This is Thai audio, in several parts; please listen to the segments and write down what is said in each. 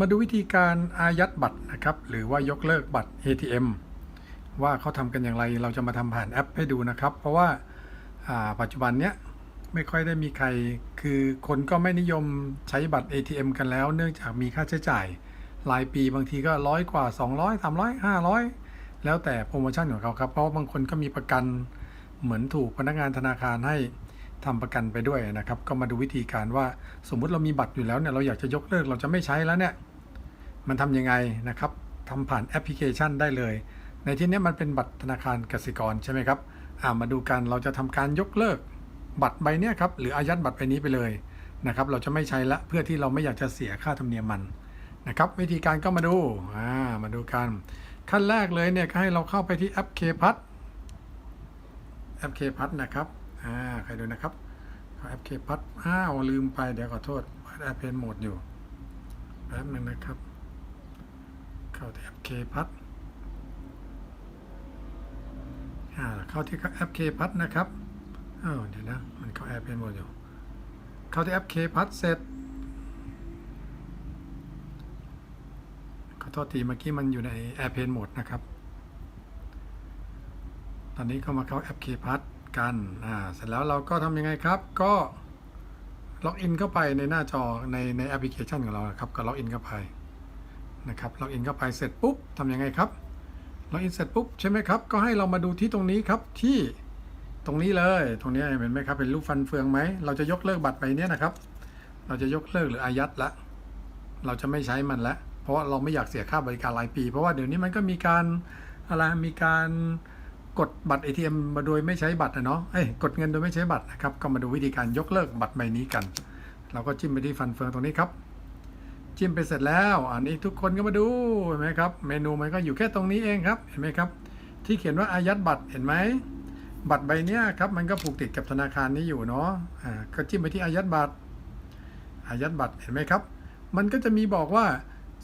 มาดูวิธีการอายัดบัตรนะครับ หรือว่ายกเลิกบัตร ATM ว่าเขาทำกันอย่างไร เราจะมาทำผ่านแอปให้ดูนะครับ เพราะว่าาปัจจุบันเนี้ยไม่ค่อยได้มีใคร คือคนก็ไม่นิยมใช้บัตร ATM กันแล้ว เนื่องจากมีค่าใช้จ่ายรายปีบางทีก็ร้อยกว่า 200 300 500 แล้วแต่โปรโมชั่นของเขาครับ เพราะว่าบางคนก็มีประกันเหมือนถูกพนักงานธนาคารให้ ทำประกันไปด้วยนะครับ ก็มาดูวิธีการว่าสมมุติเรามีบัตรอยู่แล้วเนี่ยเราอยากจะยกเลิกเราจะไม่ใช้แล้วเนี่ยมันทำยังไงนะครับทำผ่านแอปพลิเคชันได้เลย ในที่นี้มันเป็นบัตรธนาคารกสิกรใช่ไหมครับอ่ามาดูกันเราจะทำการยกเลิกบัตรใบเนี้ยครับหรืออายัดบัตรใบนี้ไปเลยนะครับเราจะไม่ใช้ละเพื่อที่เราไม่อยากจะเสียค่าธรรมเนียมมันนะครับวิธีการก็มาดูอ่ามาดูกัน ขั้นแรกเลยเนี่ยก็ให้เราเข้าไปที่แอป k p a s แอป k p a s นะครับ อ่าใครดูนะครับเข้าแอป k p a s อ้าวลืมไปเดี๋ยวขอโทษแอปเพนโหมดอยู่แป๊บนึงนะครับ เข้าที่แอป k p a s อ่าเข้าที่แอป k p a s นะครับอ้าวเดี๋ยวนะมันเข้าแอปเพนโหมดอยู่ เข้าที่แอป k p a s เสร็จขอโทษทีเมื่อกี้มันอยู่ใน Airplane Mode นะครับ ตอนนี้ก็มาเข้าแอป k p a s กันอ่าเสร็จแล้วเราก็ทำยังไงครับ ก็ล็อกอินเข้าไปในหน้าจอในในแอปพลิเคชันของเราครับก็ล็อกอินเข้าไปนะครับล็อกอินเข้าไปเสร็จปุ๊บทำยังไงครับล็อกอินเสร็จปุ๊บใช่ไหมครับก็ให้เรามาดูที่ตรงนี้ครับที่ตรงนี้เลยตรงนี้เห็นไหมครับเป็นรูปฟันเฟืองไหมเราจะยกเลิกบัตรใบเนี้ยนะครับ เราจะยกเลิกหรืออายัดละ เราจะไม่ใช้มันล้วเพราะเราไม่อยากเสียค่าบริการรายปี เพราะว่าเดี๋ยวนี้มันก็มีการอะไรมีการ กดบัตร ATM มาโดยไม่ใช้บัตรนะเนาะเอ้ยกดเงินโดยไม่ใช้บัตรนะครับ ก็มาดูวิธีการยกเลิกบัตรใบนี้กัน เราก็จิ้มไปที่ฟันเฟืองตรงนี้ครับ จิ้มไปเสร็จแล้ว อันนี้ทุกคนก็มาดูเห็นไหมครับ เมนูมันก็อยู่แค่ตรงนี้เองครับ เห็นไหมครับ ที่เขียนว่าอายัดบัตร เห็นไหม บัตรใบเนี้ยครับ มันก็ผูกติดกับธนาคารนี้อยู่เนาะ อ่า ก็จิ้มไปที่อายัดบัตร อายัดบัตร เห็นไหมครับ มันก็จะมีบอกว่า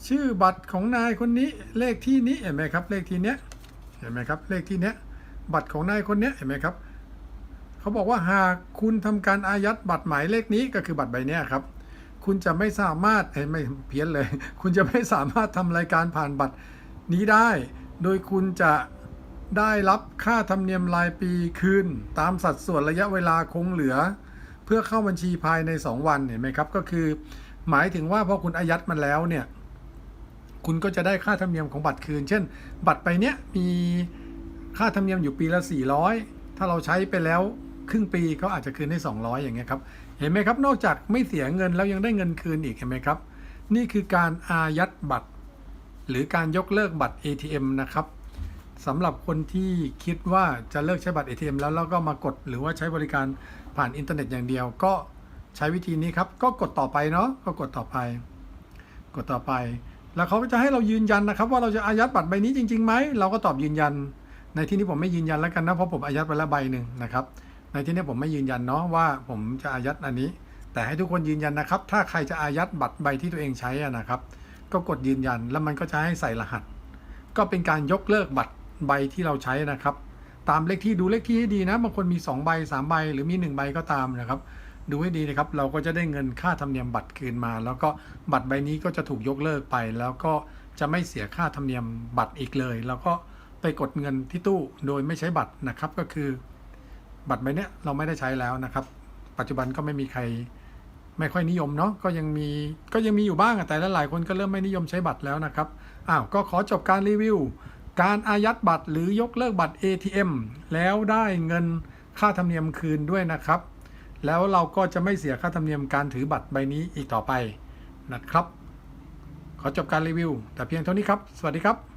ชื่อบัตรของนายคนนี้ เลขที่นี้ เห็นไหมครับ เลขที่เนี้ย เห็นไหมครับ เลขที่เนี้ย บัตรของนายคนนี้เห็นไหมครับเขาบอกว่าหากคุณทำการอายัดบัตรหมายเลขนี้ก็คือบัตรใบนี้ครับคุณจะไม่สามารถเอ้ยไม่เพี้ยนเลย คุณจะไม่สามารถทำรายการผ่านบัตรนี้ได้ โดยคุณจะได้รับค่าธรรมเนียมรายปีคืน ตามสัดส่วนระยะเวลาคงเหลือ เพื่อเข้าบัญชีภายใน 2 วันเห็นไหมครับ ก็คือ หมายถึงว่าพอคุณอายัดมันแล้วเนี่ย คุณก็จะได้ค่าธรรมเนียมของบัตรคืน เช่น บัตรไปเนี้ยมี ค่าธรรมเนียมอยู่ปีละ 400 ถ้าเราใช้ไปแล้วครึ่งปีเขาอาจจะคืนได้ 200 อย่างเงี้ยครับ เห็นไหมครับ นอกจากไม่เสียเงินแล้วยังได้เงินคืนอีกเห็นไหมครับ นี่คือการอายัดบัตร หรือการยกเลิกบัตร ATM นะครับสำหรับคนที่คิดว่าจะเลิกใช้บัตร ATM แล้วแล้วก็มากดหรือว่าใช้บริการผ่านอินเทอร์เน็ตอย่างเดียว ก็ใช้วิธีนี้ครับ ก็กดต่อไปเนาะก็กดต่อไป กดต่อไป แล้วเขาก็จะให้เรายืนยันนะครับ ว่าเราจะอายัดบัตรใบนี้จริงๆไหมเราก็ตอบยืนยัน ในที่นี้ผมไม่ยืนยันแล้วกันนะเพราะผมอายัดไปแล้วใบหนึ่งนะครับ ในที่นี้ผมไม่ยืนยันเนาะว่าผมจะอายัดอันนี้ แต่ให้ทุกคนยืนยันนะครับ ถ้าใครจะอายัดบัตรใบที่ตัวเองใช้นะครับ ก็กดยืนยันแล้วมันก็จะให้ใส่รหัส ก็เป็นการยกเลิกบัตรใบที่เราใช้นะครับ ตามเลขที่ดูเลขที่ให้ดีนะบางคนมี 2 ใบ 3 ใบ หรือมี 1 ใบก็ตามนะครับ ดูให้ดีนะครับ เราก็จะได้เงินค่าธรรมเนียมบัตรคืนมา แล้วก็บัตรใบนี้ก็จะถูกยกเลิกไป แล้วก็จะไม่เสียค่าธรรมเนียมบัตรอีกเลย แล้วก็ ไปกดเงินที่ตู้โดยไม่ใช้บัตรนะครับ ก็คือบัตรใบเนี้ยเราไม่ได้ใช้แล้วนะครับ ปัจจุบันก็ไม่มีใครไม่ค่อยนิยมเนาะก็ยังมีก็ยังมีอยู่บ้างแต่หลายๆคนก็เริ่มไม่นิยมใช้บัตรแล้วนะครับอ้าวก็ขอจบการรีวิว การอายัดบัตรหรือยกเลิกบัตร ATM แล้วได้เงินค่าธรรมเนียมคืนด้วยนะครับ แล้วเราก็จะไม่เสียค่าธรรมเนียมการถือบัตรใบนี้อีกต่อไปนะครับ ขอจบการรีวิว แต่เพียงเท่านี้ครับ สวัสดีครับ